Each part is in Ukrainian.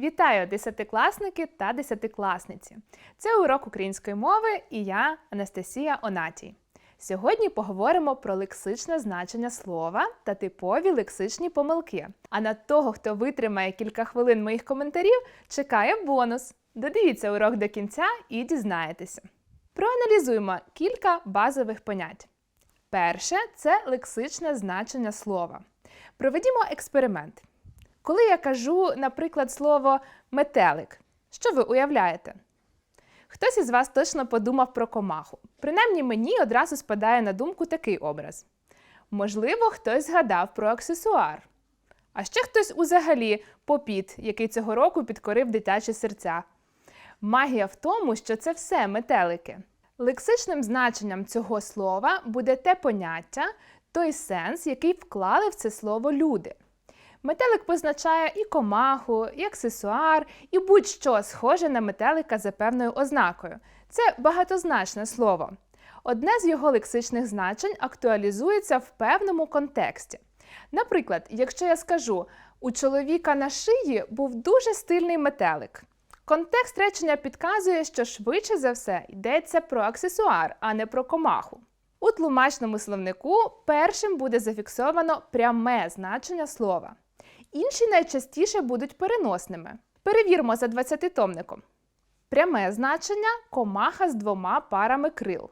Вітаю десятикласники та десятикласниці. Це урок української мови і я Анастасія Онатій. Сьогодні поговоримо про лексичне значення слова та типові лексичні помилки. А на того, хто витримає кілька хвилин моїх коментарів, чекає бонус. Додивіться урок до кінця і дізнаєтеся. Проаналізуємо кілька базових понять. Перше це лексичне значення слова. Проведімо експеримент. Коли я кажу, наприклад, слово метелик, що ви уявляєте? Хтось із вас точно подумав про комаху. Принаймні мені одразу спадає на думку такий образ. Можливо, хтось згадав про аксесуар. А ще хтось узагалі попіт, який цього року підкорив дитячі серця. Магія в тому, що це все метелики. Лексичним значенням цього слова буде те поняття, той сенс, який вклали в це слово люди. Метелик позначає і комаху, і аксесуар, і будь-що схоже на метелика за певною ознакою. Це багатозначне слово. Одне з його лексичних значень актуалізується в певному контексті. Наприклад, якщо я скажу, у чоловіка на шиї був дуже стильний метелик. Контекст речення підказує, що швидше за все йдеться про аксесуар, а не про комаху. У тлумачному словнику першим буде зафіксовано пряме значення слова. Інші найчастіше будуть переносними. Перевірмо за 20-томником. Пряме значення комаха з двома парами крил.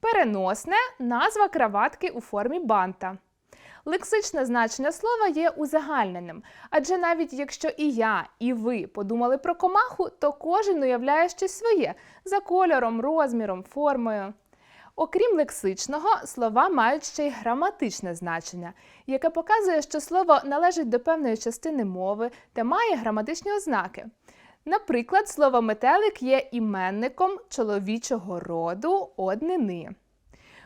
Переносне назва краватки у формі банта. Лексичне значення слова є узагальненим, адже навіть якщо і я, і ви подумали про комаху, то кожен уявляє щось своє за кольором, розміром, формою. Окрім лексичного, слова мають ще й граматичне значення, яке показує, що слово належить до певної частини мови та має граматичні ознаки. Наприклад, слово метелик є іменником чоловічого роду однини.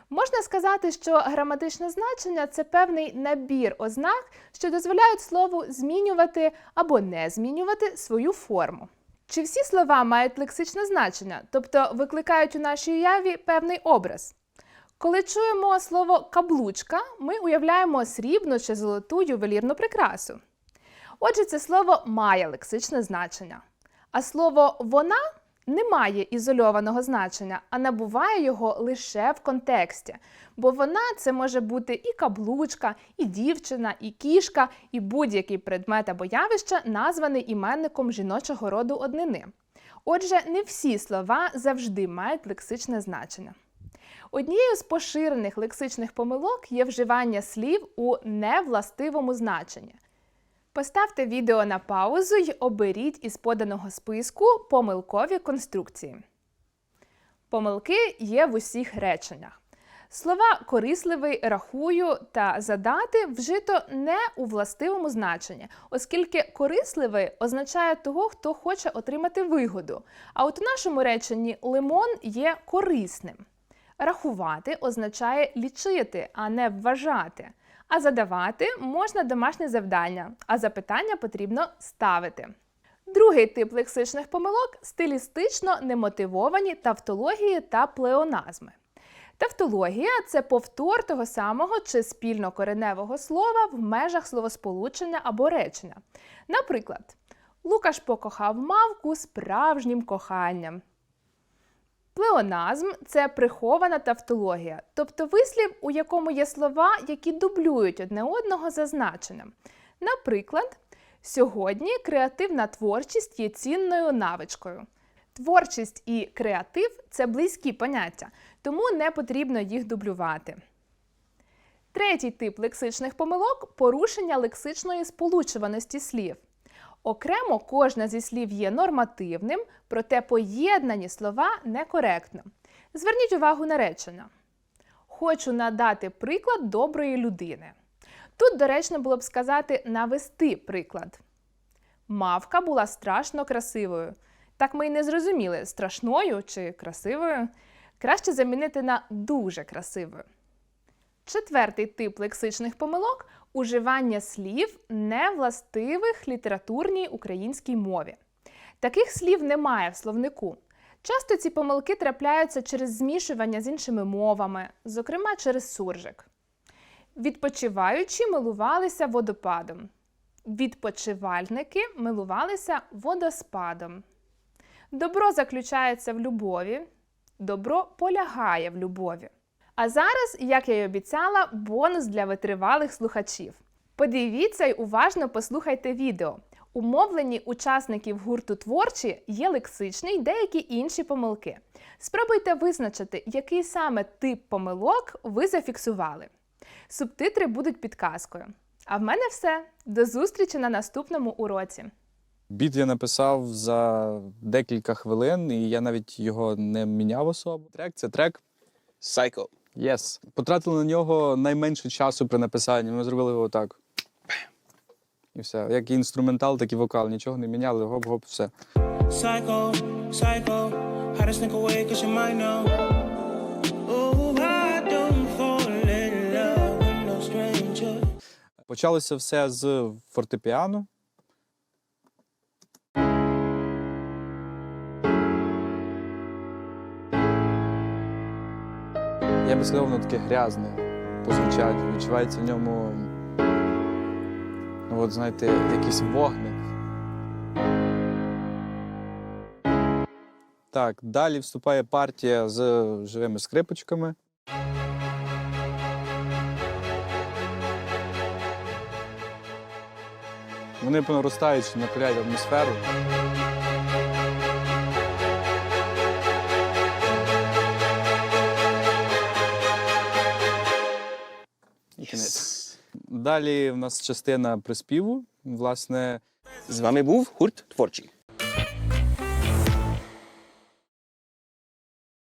Можна сказати, що граматичне значення це певний набір ознак, що дозволяють слову змінювати або не змінювати свою форму. Чи всі слова мають лексичне значення, тобто викликають у нашій уяві певний образ? Коли чуємо слово каблучка, ми уявляємо срібну чи золоту ювелірну прикрасу. Отже, це слово має лексичне значення. А слово вона не має ізольованого значення, а набуває його лише в контексті. Бо вона це може бути і каблучка, і дівчина, і кішка, і будь-який предмет або явище, названий іменником жіночого роду однини. Отже, не всі слова завжди мають лексичне значення. Однією з поширених лексичних помилок є вживання слів у невластивому значенні. Поставте відео на паузу й оберіть із поданого списку помилкові конструкції. Помилки є в усіх реченнях. Слова корисливий, рахую та задати вжито не у властивому значенні, оскільки корисливий означає того, хто хоче отримати вигоду. А от у нашому реченні лимон є корисним. Рахувати означає лічити, а не вважати. А задавати можна домашнє завдання, а запитання потрібно ставити. Другий тип лексичних помилок стилістично немотивовані тавтології та плеоназми. Тавтологія це повтор того самого чи спільнокореневого слова в межах словосполучення або речення. Наприклад, Лукаш покохав мавку справжнім коханням. Плеоназм це прихована тавтологія, тобто вислів, у якому є слова, які дублюють одне одного за значенням. Наприклад, сьогодні креативна творчість є цінною навичкою. Творчість і креатив це близькі поняття, тому не потрібно їх дублювати. Третій тип лексичних помилок порушення лексичної сполучуваності слів. Окремо кожне зі слів є нормативним, проте поєднані слова некоректно. Зверніть увагу на речення. Хочу надати приклад доброї людини. Тут доречно було б сказати навести приклад. Мавка була страшно красивою. Так ми й не зрозуміли, страшною чи красивою. Краще замінити на дуже красивою. Четвертий тип лексичних помилок уживання слів, невластивих літературній українській мові. Таких слів немає в словнику. Часто ці помилки трапляються через змішування з іншими мовами, зокрема через суржик. Відпочиваючи, милувалися водопадом. Відпочивальники милувалися водоспадом. Добро заключається в любові, добро полягає в любові. А зараз, як я й обіцяла, бонус для витривалих слухачів. Подивіться й уважно послухайте відео. У мовленні учасників гурту творчі є лексичний й деякі інші помилки. Спробуйте визначити, який саме тип помилок ви зафіксували. Субтитри будуть підказкою. А в мене все. До зустрічі на наступному уроці. Біт я написав за декілька хвилин, і я навіть його не міняв особо. Трек це трек. Psycho. Yes. Потратили на нього найменше часу при написанні. Ми зробили його так. І все. Як і інструментал, так і вокал. Нічого не міняли, гоп-гоп, все. Psycho, psycho, how to sneak away cause you might know. Ooh, I don't fall in love with no stranger. Почалося все з фортепіано. Би сказав, воно таке грязне по звучанню. Відчувається в ньому, ну, от, знаєте, якийсь вогник. Так, далі вступає партія з живими скрипочками. Вони по наростаючи накаляють атмосферу. Далі в нас частина приспіву. Власне, З вами був гурт творчий.